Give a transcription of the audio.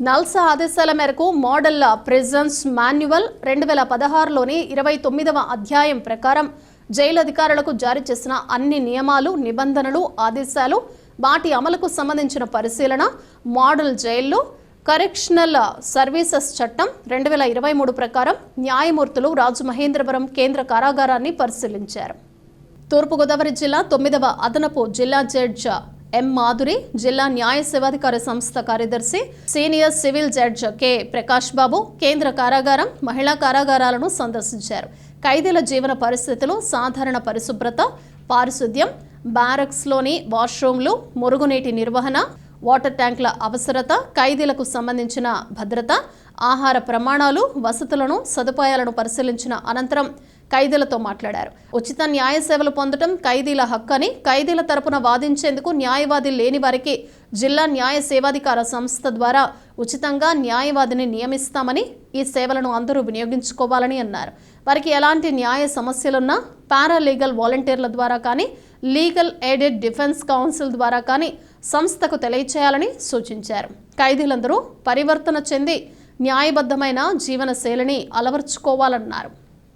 NALSA ఆదేశాల మేరకు model prisons manual రెండు వేల పదహారులోని ఇరవై తొమ్మిదవ అధ్యాయం ప్రకారం జైలు అధికారులకు జారీ చేసిన అన్ని నియమాలు నిబంధనలు ఆదేశాలు వాటి అమలుకు సంబంధించిన పరిశీలన మోడల్ జైల్లో కరెక్షనల్ సర్వీసెస్ చట్టం రెండు వేల ఇరవై మూడు ప్రకారం న్యాయమూర్తులు రాజమహేంద్రవరం కేంద్ర కారాగారాన్ని పరిశీలించారు. తూర్పుగోదావరి జిల్లా తొమ్మిదవ అదనపు జిల్లా జడ్జ్ ఎం మాధురి జిల్లా న్యాయ సేవాధికార సంస్థ కార్యదర్శి senior civil judge K. Prakash Babu కేంద్ర కారాగారం మహిళా కారాగారాలను సందర్శించారు. ఖైదీల జీవన పరిస్థితులు సాధారణ పరిశుభ్రత పారిశుద్ధ్యం బ్యారక్స్లోని వాష్రూమ్లు మురుగునీటి నిర్వహణ వాటర్ ట్యాంకుల అవసరత ఖైదీలకు సంబంధించిన భద్రత ఆహార ప్రమాణాలు వసతులను సదుపాయాలను పరిశీలించిన అనంతరం ఖైదీలతో మాట్లాడారు. ఉచిత న్యాయ సేవలు పొందడం ఖైదీల హక్కు అని ఖైదీల తరపున వాదించేందుకు న్యాయవాది లేని వారికి జిల్లా న్యాయ సేవాధికార సంస్థ ద్వారా ఉచితంగా న్యాయవాదిని నియమిస్తామని ఈ సేవలను అందరూ వినియోగించుకోవాలని అన్నారు. వారికి ఎలాంటి న్యాయ సమస్యలున్నా పారాలీగల్ వాలంటీర్ల ద్వారా కానీ లీగల్ ఎయిడెడ్ డిఫెన్స్ కౌన్సిల్ ద్వారా కానీ సంస్థకు తెలియచేయాలని సూచించారు. ఖైదీలందరూ పరివర్తన చెంది న్యాయబద్ధమైన జీవన శైలిని అలవర్చుకోవాలన్నారు.